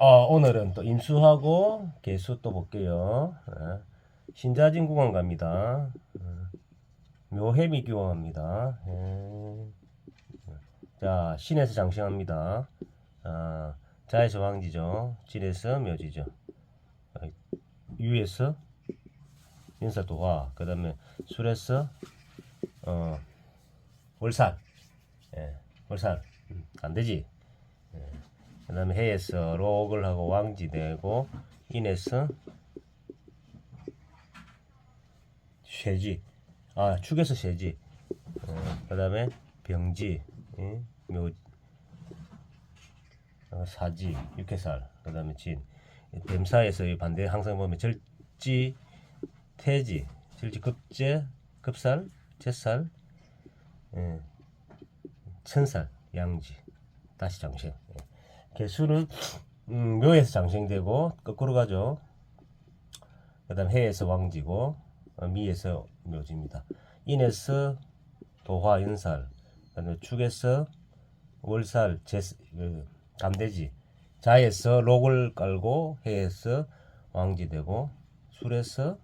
어, 오늘은 또 임수하고 개수 또 볼게요. 예. 신자진 구간 갑니다. 음. 묘해미 교환합니다. 예. 자, 신에서 장신합니다. 아, 자에서 왕지죠. 진에서 묘지죠. 아, 유에서 인사 도화. 그 다음에 술에서 어, 월산. 예, 월산. 음, 안 되지. 그 다음에 해에서 록을 하고 왕지 되고 인에서 쇠지 아 축에서 쇠지 어, 그 다음에 병지 예? 묘 어, 사지 육해살 그 다음에 진 뱀사에서 이 반대 항상 보면 절지 태지 절지 급제 급살 제살 예. 천살 양지 다시 장생 예. 개수는 음, 묘에서 장생되고 거꾸로 가죠. 그 다음 해에서 왕지고 어, 미에서 묘지입니다. 인에서 도화 연살, 축에서 월살 제 그, 감대지, 자에서 록을 깔고 해에서 왕지되고 술에서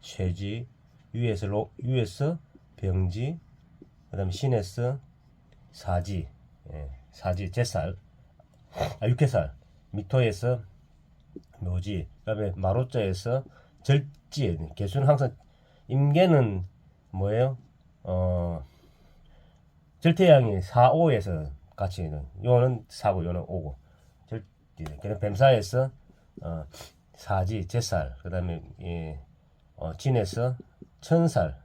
쇠지, 유에서 록, 유에서 병지, 그 다음에 신에서 사지, 예, 사지 제살. 아, 육해살. 미토에서 묘지? 그다음에 마로자에서 절지 개수는 항상 임계는 뭐예요? 어 절태양이 4, 5에서 같이 있는. 요는 4고 요는 5고. 절지 그다음 뱀사에서 어 사지 제살. 그다음에 예, 어, 진에서 천살.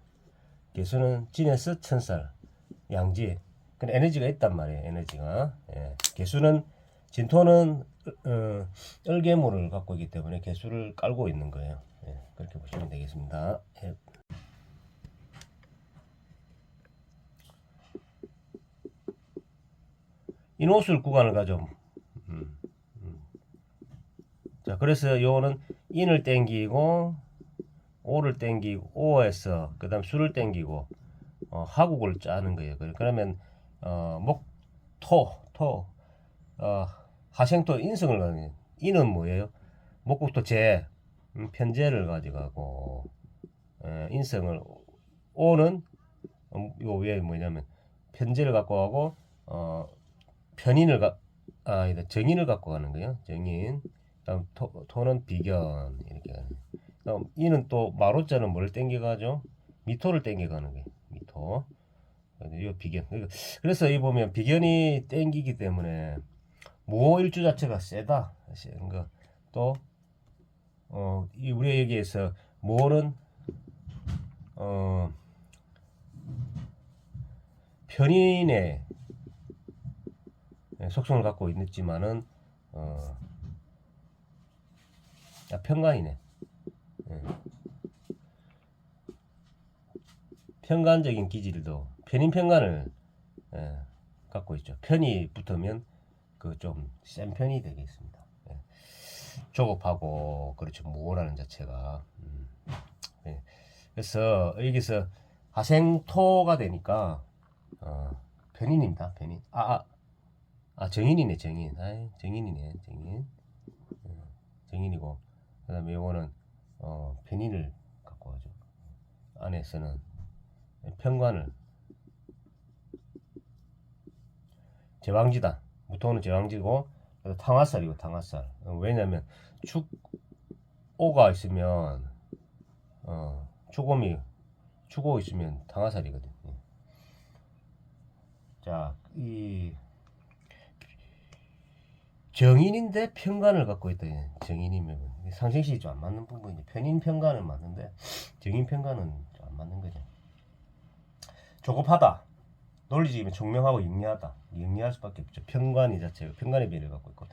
개수는 진에서 천살. 양지. 그 에너지가 있단 말이에요 에너지가. 예. 개수는 진토는 어, 얼개물을 갖고 있기 때문에 개수를 깔고 있는 거예요. 예, 그렇게 보시면 되겠습니다. 예. 인호술 구간을 가져. 음, 음. 자, 그래서 요거는 인을 땡기고 오를 땡기고 오에서 그다음 수를 땡기고 어, 하국을 짜는 거예요. 그러면 어, 목토 토 어, 하생토 인성을 가는 이는 뭐예요? 목국토 재 음, 편재를 가져가고 에, 인성을 오는 음, 요 위에 뭐냐면 편재를 갖고 가고 어, 편인을 가 아, 아니다 정인을 갖고 가는 거예요. 정인. 다음 토, 토는 비견 이렇게 가는. 다음 이는 또 마로자는 뭘 땡겨 가죠? 미토를 땡겨 가는 거예요. 미토. 이 비견. 그러니까 그래서 이 보면 비견이 땡기기 때문에 모 일주 자체가 세다. 센 거. 또, 어, 이 우리 얘기에서 모는, 어, 편인의 속성을 갖고 있지만은, 어, 아, 편간이네. 예. 편간적인 기질도 편인 편간을 예, 갖고 있죠. 편이 붙으면 그 좀 센 편이 되겠습니다. 예. 조급하고 그렇죠 무고라는 자체가 음. 예. 그래서 여기서 하생토가 되니까 어, 편인입니다. 편인. 아, 아, 아 정인이네 정인. 아 정인이네 정인. 어, 정인이고 그다음에 요거는 어, 편인을 갖고 가죠. 안에서는 편관을 제왕지다. 무토는 제왕지고 탕화살이고 탕화살. 어, 왜냐면 축 오가 있으면 어 축오미 축오 있으면 탕화살이거든. 요 자, 이 정인인데 편관을 갖고 있다. 정인이면 상생식이 좀 안 맞는 부분이 편인 편관은 맞는데 정인 편관은 좀 안 맞는 거죠. 조급하다. 논리적이면 총명하고 영리하다. 영리할 수밖에 없죠. 편관이 자체가 편관의 비를 갖고 있고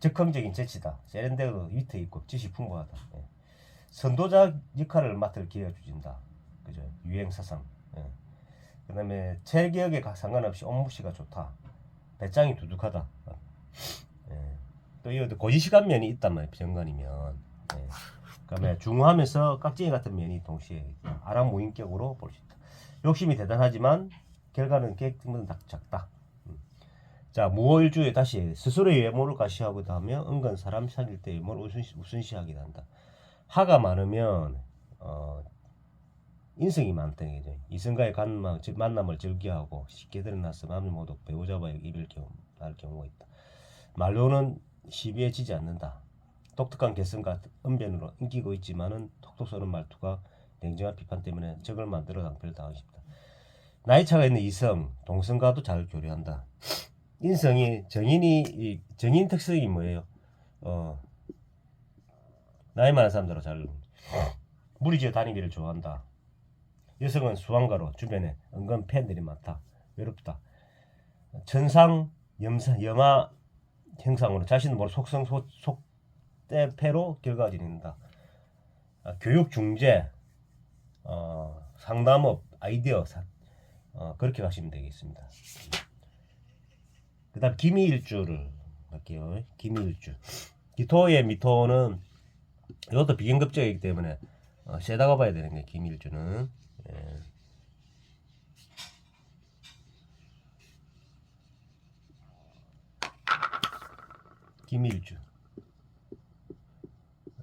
적극적인 재치다. 세련되고 위트 있고 지식 풍부하다. 예. 선도자 역할을 맡을 기회가 주진다. 그죠? 유행 사상. 예. 그다음에 체격에 가- 상관없이 업무 시가 좋다. 배짱이 두둑하다. 예. 또 이것도 고지식한 면이 있단 말이에요. 병관이면. 예. 그다음에 중후하면서 깍쟁이 같은 면이 동시에 있다. 아랑무인격으로 볼 수 있다. 욕심이 대단하지만 결과는 계획보다 작다. 음. 자 무호일주에 다시 스스로의 외모를 과시하고자 하면 은근 사람 사귈 때 외모를 우순시, 우순시하게 한다. 하가 많으면 어, 인성이 많다는 거죠. 이성과의 간만, 즉 만남을 즐겨하고 쉽게 드러나서 마음이 모두 배우자와의 이별 경우 날 경우가 있다. 말로는 시비에 지지 않는다. 독특한 개성과 언변으로 인기고 있지만은 톡톡 쏘는 말투가 냉정한 비판 때문에 적을 만들어 낭패를 당하고 싶다. 나이 차가 있는 이성, 동성과도 잘 교류한다. 인성이 정인이 이 정인 특성이 뭐예요? 어 나이 많은 사람들하고 잘 무리지어 다니기를 좋아한다. 여성은 수완가로 주변에 은근 팬들이 많다. 외롭다. 천상 염사, 염화 형상으로 자신을 모르 속성 소, 속대패로 결과가 진행된다. 아, 교육 중재, 어, 상담업, 아이디어 사, 어, 그렇게 가시면 되겠습니다. 그 다음 기미일주를 할게요. 기미일주. 기토의 미토는 이것도 비견급적이기 때문에 어, 세다가 봐야 되는 게 기미일주는. 예. 기미일주.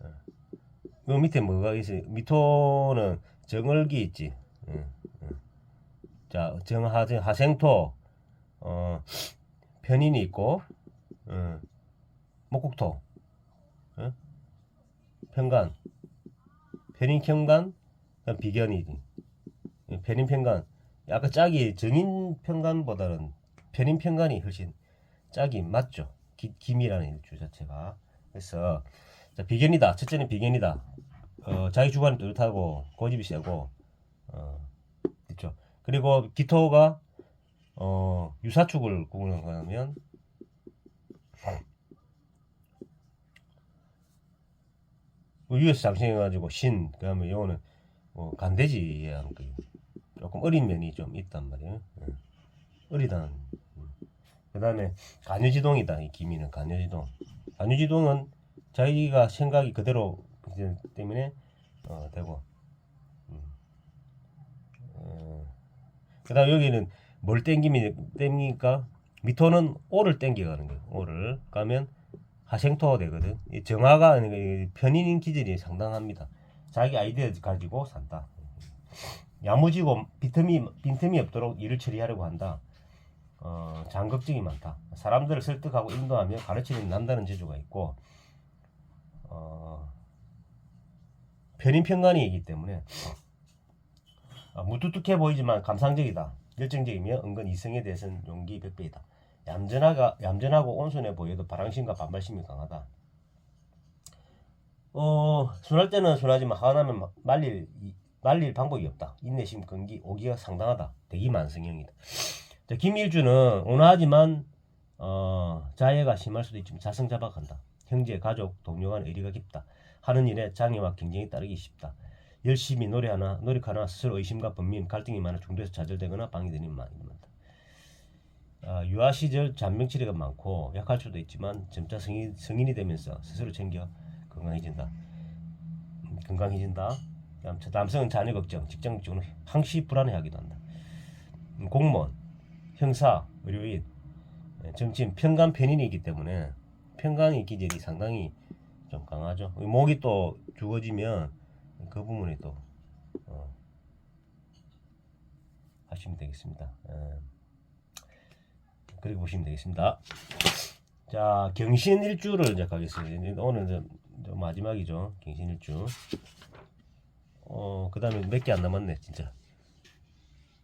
예. 그 밑에 뭐가 있어요? 미토는 정월기 있지. 예, 예. 자, 정하 하생토 어 편인이 있고 어, 목국토 어? 편간 편인 비견이지 예, 편인 편간. 아까 짝이 정인 편간보다는 편인 편간이 훨씬 짝이 맞죠. 기, 김이라는 일주 자체가. 그래서 자, 비견이다. 첫째는 비견이다. 어, 자기 주관이 뚜렷하고 고집이 세고 어, 그렇죠 그리고 기토가 어, 유사축을 구분하면 위에서 장생해가지고 신 그 다음에 요거는 뭐 간대지에 한그 조금 어린 면이 좀 있단 말이에요. 예. 어리다는. 그 다음에 간유지동이다. 이 기미는 간유지동. 간유지동은 자기가 생각이 그대로 때문에 어, 되고. 음. 어, 그 다음 여기는 뭘 땡기미 땡기니까 미토는 오를 땡겨가는 거예요. 오를 가면 하생토가 되거든. 이 정화가 아니고 이 편인 기질이 상당합니다. 자기 아이디어 가지고 산다. 야무지고 빈틈이 빈틈이 없도록 일을 처리하려고 한다. 어, 장급증이 많다. 사람들을 설득하고 인도하며 가르치는 난다는 재주가 있고 어, 편인 편간이기 때문에 아, 무뚝뚝해 보이지만 감상적이다. 열정적이며 은근 이성에 대해서는 용기 100배이다. 얌전하가 얌전하고 온순해 보여도 바랑심과 반발심이 강하다. 어, 순할 때는 순하지만 화나면 마- 말릴 이- 말릴 방법이 없다. 인내심, 끈기, 오기가 상당하다. 대기만 성형이다. 자, 김일주는 온화하지만 어, 자애가 심할 수도 있지만 자성자박한다. 형제, 가족, 동료 간 의리가 깊다. 하는 일에 장애와 경쟁이 따르기 쉽다. 열심히 노래하나 노력하나 스스로 의심과 번민, 갈등이 많아 중도에서 좌절되거나 방해되는 많다. 아, 유아 시절 잔병치레가 많고 약할 수도 있지만 점차 성인, 성인이 되면서 스스로 챙겨 건강해진다. 음, 건강해진다. 남성은 자녀 걱정, 직장 쪽으로 항시 불안해하기도 한다. 음, 공무원, 형사, 의료인, 예, 정치인, 편간 편인이기 때문에 편간의 기질이 상당히 좀 강하죠. 목이 또 죽어지면 그 부분이 또 어, 하시면 되겠습니다. 예. 그렇게 보시면 되겠습니다. 자, 경신 일주를 이제 가겠습니다. 오늘 이제 마지막이죠. 경신 일주. 어, 그 다음에 몇 개 안 남았네, 진짜.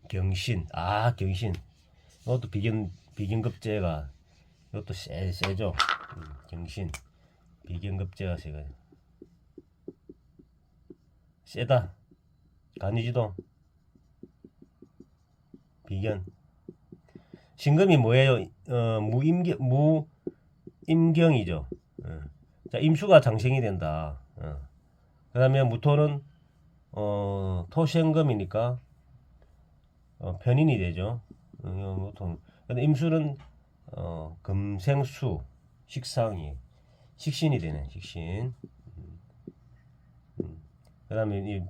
경신. 아, 경신. 이것도 비견, 비견급제가, 이것도 세, 세죠. 음, 경신. 비견급제가 세가. 세다. 간이지도. 비견. 신금이 뭐예요? 어, 무임경, 무임경이죠. 어. 자, 임수가 장생이 된다. 어. 그 다음에 무토는, 어, 토생금이니까, 어, 편인이 되죠. 어, 무토는. 근데 임수는, 어, 금생수, 식상이, 식신이 되네, 식신. 음. 음. 그 다음에 이,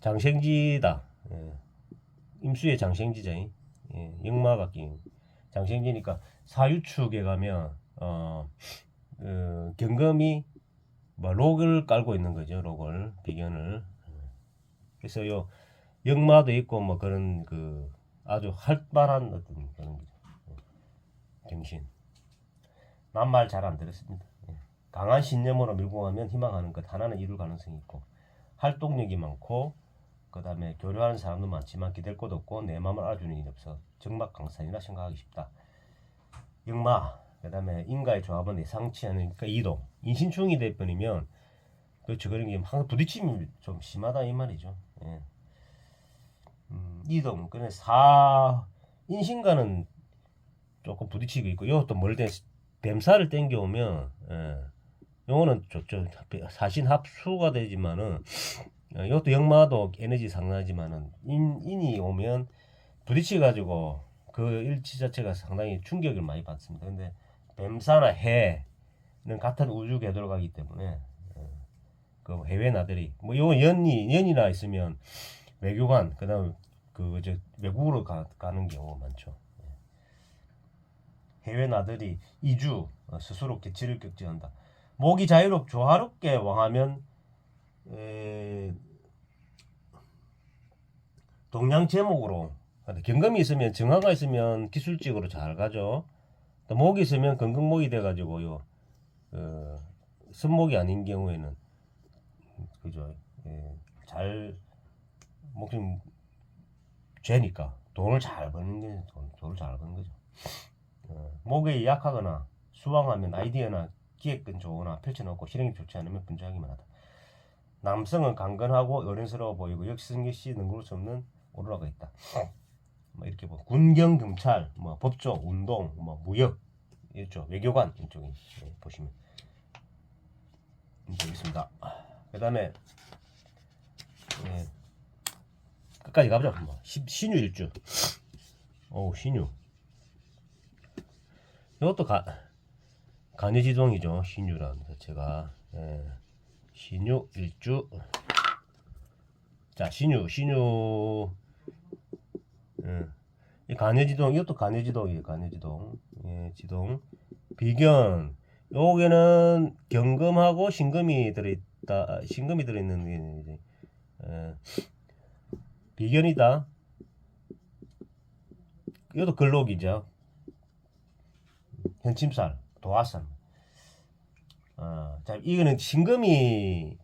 장생지다. 예. 임수의 장생지자인 예, 역마가 끼 장생지니까 사유축에 가면 어, 어 경금이 뭐 록을 깔고 있는 거죠 록을 비견을 그래서 요 역마도 있고 뭐 그런 그 아주 활발한 어떤 그런 거죠. 예, 정신 난 말 잘 안 들었습니다 예. 강한 신념으로 밀고 가면 희망하는 것 하나는 이룰 가능성이 있고 활동력이 많고 그 다음에 교류하는 사람도 많지만 기댈 곳 없고 내 마음을 알아주는 일이 없어 정막 강산이라 생각하기 쉽다 역마 그 다음에 인과의 조합은 예상치 않으니까 이동 인신충이 될 뿐이면 그렇죠 그런 게 항상 부딪힘이 좀 심하다 이 말이죠 예. 음, 이동 그래 사 인신과는 조금 부딪히고 있고 이것도 멀대 뱀살을 땡겨오면 예. 요거는 좋죠 사신 합수가 되지만은 어, 이것도 역마도 에너지 상당하지만은 인, 인이 오면 부딪혀 가지고 그 일치 자체가 상당히 충격을 많이 받습니다. 근데 뱀사나 해는 같은 우주 궤도로 가기 때문에 어, 그 해외 나들이 뭐 요건 연이 연이나 있으면 외교관 그다음 그저 외국으로 가, 가는 경우가 많죠. 예. 해외 나들이 이주 어, 스스로 개치를 겪지한다. 목이 자유롭 조화롭게 왕하면 에, 동양 제목으로 경금이 있으면 정화가 있으면 기술직으로 잘 가죠. 또 목이 있으면 건강목이 돼가지고요. 그 선목이 아닌 경우에는 그죠. 예, 잘 목숨 죄니까 돈을 잘 버는 게 돈, 돈을 잘 버는 거죠. 어, 목에 약하거나 수왕하면 아이디어나 기획은 좋으나 펼쳐놓고 실행이 좋지 않으면 분주하기만 하다. 남성은 강건하고 어른스러워 보이고 역승기 씨 능구를 수 없는 오로라가 있다. 뭐 이렇게 뭐 군경 경찰, 뭐 법조, 운동, 뭐 무역 이쪽 외교관 이쪽에 예, 보시면 되겠습니다. 그다음에 예, 끝까지 가보자. 뭐 시- 신유 일주. 오 신유. 이것도 가 간여지동이죠. 신유라는 자체가 예, 신유 일주. 자 신유 신유 예. 이 간여지동 이것도 간여지동이에요 간여지동 예, 지동 비견 요게는 경금하고 신금이 들어있다 아, 신금이 들어있는 게 예. 비견이다 이것도 근록이죠 현침살 도화살 아, 자 이거는 신금이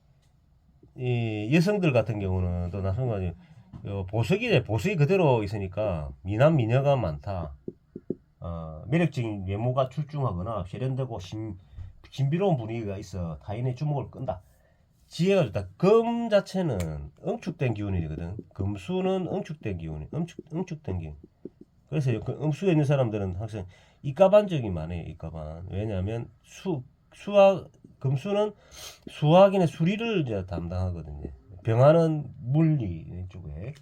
이 여성들 같은 경우는 또요 보석이 보석이 그대로 있으니까 미남 미녀가 많다. 어, 매력적인 외모가 출중하거나 세련되고 신, 신비로운 분위기가 있어 타인의 주목을 끈다. 지혜가 좋다. 금 자체는 응축된 기운이거든. 금수는 응축된 기운이, 응축, 응축된 기운. 그래서 그 음수에 있는 사람들은 항상 이가반적이 많아요. 이가반. 왜냐하면 수 수학 금수는 수학인의 수리를 이제 담당하거든요. 병화는 물리 쪽에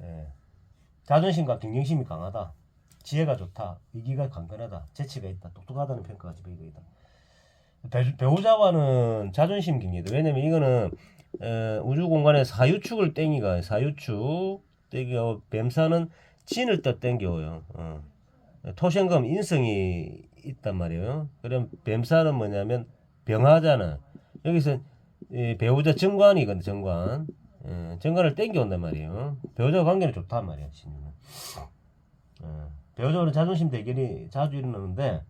예. 자존심과 경쟁심이 강하다. 지혜가 좋다. 위기가 강건하다. 재치가 있다. 똑똑하다는 평가가. 배, 배우자와는 자존심 경계다. 왜냐면 이거는 에, 우주 공간에 사유축을 땡기가 사유축 땡겨 뱀사는 진을 떠 땡겨요. 어. 토생금 인성이 있단 말이에요. 그럼 뱀사는 뭐냐면 병하잖아. 여기서 이 배우자 정관이거든 정관. 예, 정관을 땡겨온단 말이에요. 배우자 관계는 좋단 말이야 신유는. 예, 배우자와는 자존심 대결이 자주 일어나는데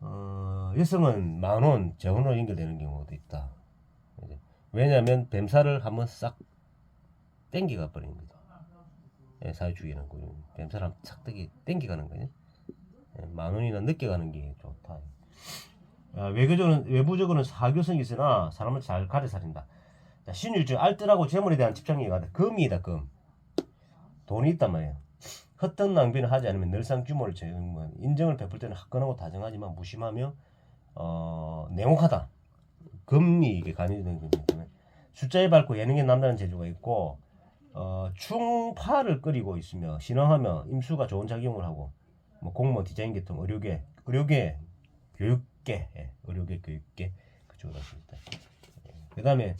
어, 여성은 만원 재혼으로 연결되는 경우도 있다. 왜냐하면 뱀사를 한번 싹 땡겨가 거죠. 예, 사회주의는 그 뱀사를 한번 싹 땡기, 땡겨가는 거죠. 예, 만 원이나 늦게 가는 게 좋다. 아, 외교적으로는 외부적으로는 사교성이 있으나 사람을 잘 가려 살린다. 자, 신율주 알뜰하고 재물에 대한 집착력이 가다. 금이다 금. 돈이 있단 말이에요. 헛된 낭비를 하지 않으면 늘상 규모를 제공 인정을 베풀 때는 화끈하고 다정하지만 무심하며 어, 냉혹하다. 금이 이게 간이되는 거기 때문에 숫자에 밝고 예능에 남다른 재주가 있고 어, 충파를 끓이고 있으며 신앙하며 임수가 좋은 작용을 하고 뭐 공무원 디자인 계통 의료계 의료계 교육계 예, 의료계 교육계 그쪽으로 하십니다. 그 다음에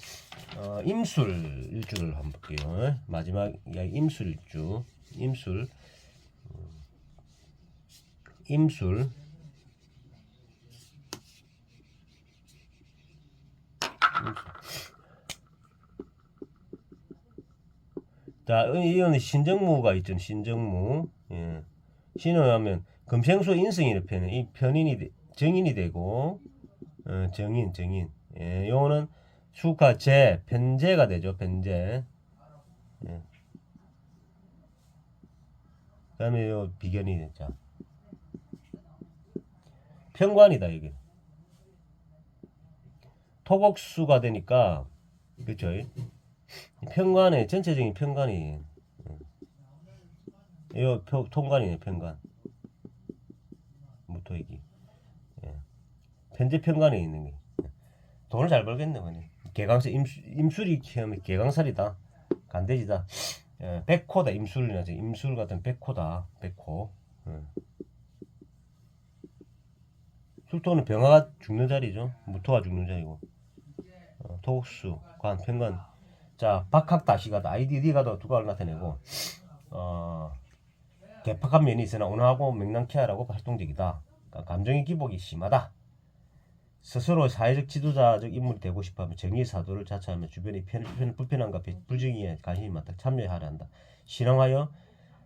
어, 임술 일주를 한번 볼게요. 마지막 임술 일주 임술 음, 임술 자, 이거는 신정무가 있죠. 신정무. 예. 신을 하면 금생수 인승이는 편은 이 편인이 되- 정인이 되고 어, 정인 정인. 예. 요거는 수가 제 편제가 되죠. 편제. 예. 그다음에 요 비견이 자. 편관이다 이게. 토곡수가 되니까 그렇죠. 편관의 전체적인 편관이. 이거 표- 통관이네 편관. 무토이기 예. 편제 편관에 있는 게. 예. 돈을 잘 벌겠네 그니 개강살 임수, 임술이 키우면 개강살이다. 간대지다. 예. 백호다 임술이나 임술 같은 백호다 백호. 예. 술토는 병화가 죽는 자리죠. 무토가 죽는 자리고. 어, 토국수 관 편관 자, 박학다시가다 아이디디가도 두각을 나타내고 어, 개팍한 면이 있으나 온화하고 명랑케 하라고 활동적이다. 그러니까 감정의 기복이 심하다. 스스로 사회적 지도자적 인물이 되고 싶어하면 정의의 사도를 자처하며 주변의 편, 편, 불편함과 배- 불정의에 관심이 많다. 참여하려 한다. 실행하여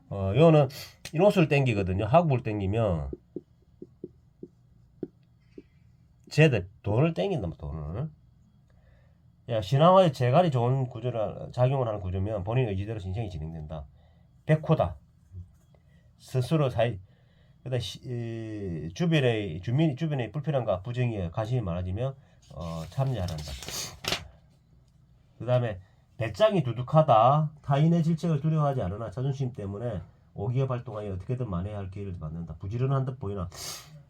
어, 이거는 인옷을 땡기거든요. 학부를 땡기면 쟤들 돈을 땡긴다. 돈을. 야, 신앙화의 재갈이 좋은 구조를 작용을 하는 구조면 본인 의지대로 신청이 진행된다. 백호다. 스스로 사이 그다 주변의 주민 주변의 불편함과 부정에 관심이 많아지며 어, 참여하란다. 그다음에 배짱이 두둑하다. 타인의 질책을 두려워하지 않으나 자존심 때문에 오기업 활동하여 어떻게든 만회해야 할 기회를 받는다. 부지런한 듯 보이나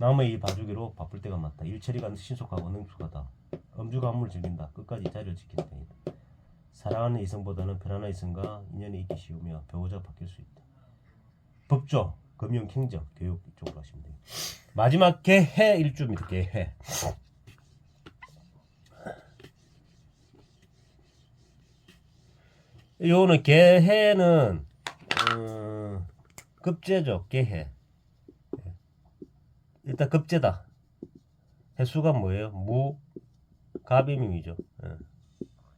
남의 이 봐주기로 바쁠 때가 많다. 일처리가 신속하고 능숙하다. 안무를 즐긴다. 끝까지 자리를 지킨다. 사랑하는 이성보다는 편안한 이성과 인연이 있기 쉬우며 배우자가 바뀔 수 있다. 법조, 금융, 행정, 교육 이쪽으로 하시면 돼요. 마지막 개해 일주입니다. 개해. 요거는 개해는 어, 급제죠. 개해. 일단 급제다. 해수가 뭐예요? 무 가비밈이죠. 예.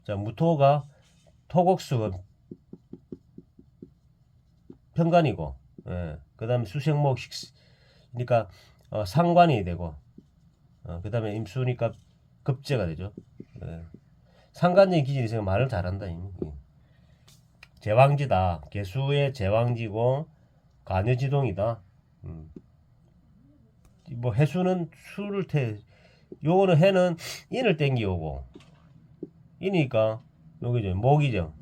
자 무토가 토곡수가 편관이고, 예. 그 다음에 수생목 식, 그러니까 어, 상관이 되고, 어, 그 다음에 임수니까 급제가 되죠. 예. 상관적인 기질이 있으면 말을 잘한다 이미. 예. 제왕지다. 개수의 제왕지고 관여지동이다. 음. 뭐 해수는 수를 태 요거는 해는 인을 땡기오고 이니까 여기죠. 목이죠.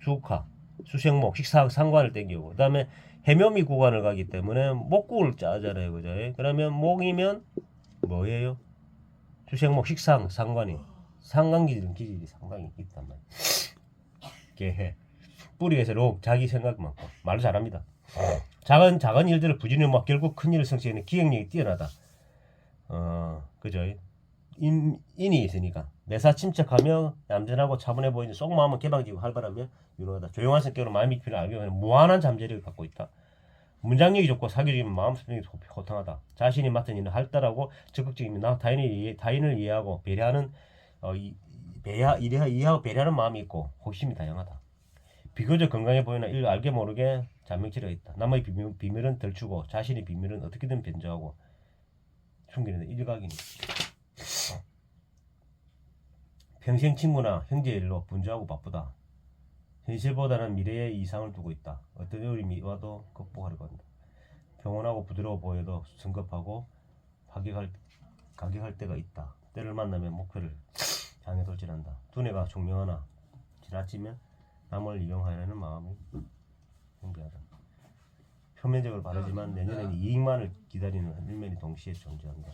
주카 수생목 식사 상관을 땡기고 그 다음에 해묘미 구간을 가기 때문에 목국을 짜잖아요 그죠? 그러면 목이면 뭐예요? 수생목 식상 상관이 상관기질 기질이 상당히 있단 말이에요. 개해. 뿌리에서 록 자기 생각 많고 말을 잘합니다 작은 작은 일들을 부지런히 막 결국 큰 일을 성취하는 기억력이 뛰어나다. 어, 그죠? 인, 인이 있으니까 매사 침착하며 얌전하고 차분해 보이는 속마음은 개방지고 활발하며 유능하다. 조용한 성격으로 마음이 깊이를 알게 하는 무한한 잠재력을 갖고 있다. 문장력이 좋고 사교적이면 마음 수명이 호탕하다. 자신이 맡은 일을 할달하고 적극적이면 나 타인을, 이해, 타인을 이해하고 배려하는 어, 이, 이해, 이해하고 배려하는 마음이 있고 호심이 다양하다. 비교적 건강해 보이나 일 알게 모르게 잔명치레가 있다. 남의 비밀, 비밀은 덜추고 자신의 비밀은 어떻게든 변조하고 숨기는 일각이니. 평생 친구나 형제 일로 분주하고 바쁘다. 현실보다는 미래에 이상을 두고 있다. 어떤 어려움이 와도 극복하려고 한다. 평온하고 부드러워 보여도 성급하고 가격할, 가격할 때가 있다. 때를 만나면 목표를 향해 돌진한다. 두뇌가 총명하나 지나치면 남을 이용하려는 마음이 경계하다. 표면적으로 바르지만 내년에는 이익만을 기다리는 일면이 동시에 존재한다.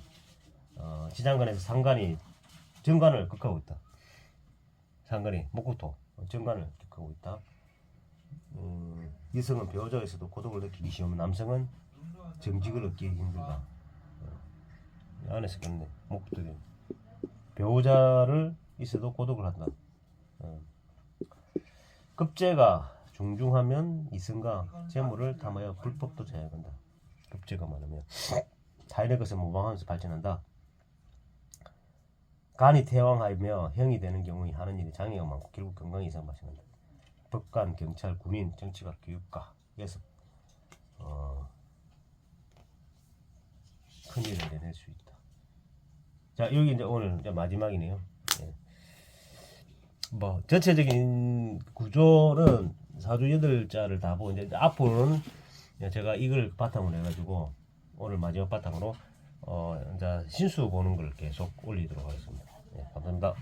어, 지장간에서 상관이 정관을 극하고 있다. 상관이 목구토 어, 정관을 극하고 있다. 음, 이성은 배우자에서도 고독을 느끼기 쉬우면 남성은 정직을 얻기 힘들다. 어, 안에서 그런데 목구토 배우자를 있어도 고독을 한다. 어. 급제가 중중하면 이승가 재물을 탐하여 불법도 제약한다. 급제가 많으면 타인의 것을 모방하면서 발전한다. 간이 태왕하며 형이 되는 경우에 하는 일이 장애가 많고 결국 건강 이상 발생한다. 법관, 경찰, 군인, 정치가, 교육가 여기서 어, 큰 일을 내낼 수 있다. 자 여기 이제 오늘 이제 마지막이네요. 예. 뭐 전체적인 구조는 사주 여덟 자를 다 보고 이제 앞으로는 제가 이걸 바탕으로 해가지고 오늘 마지막 바탕으로 어 이제 신수 보는 걸 계속 올리도록 하겠습니다. 예, 감사합니다.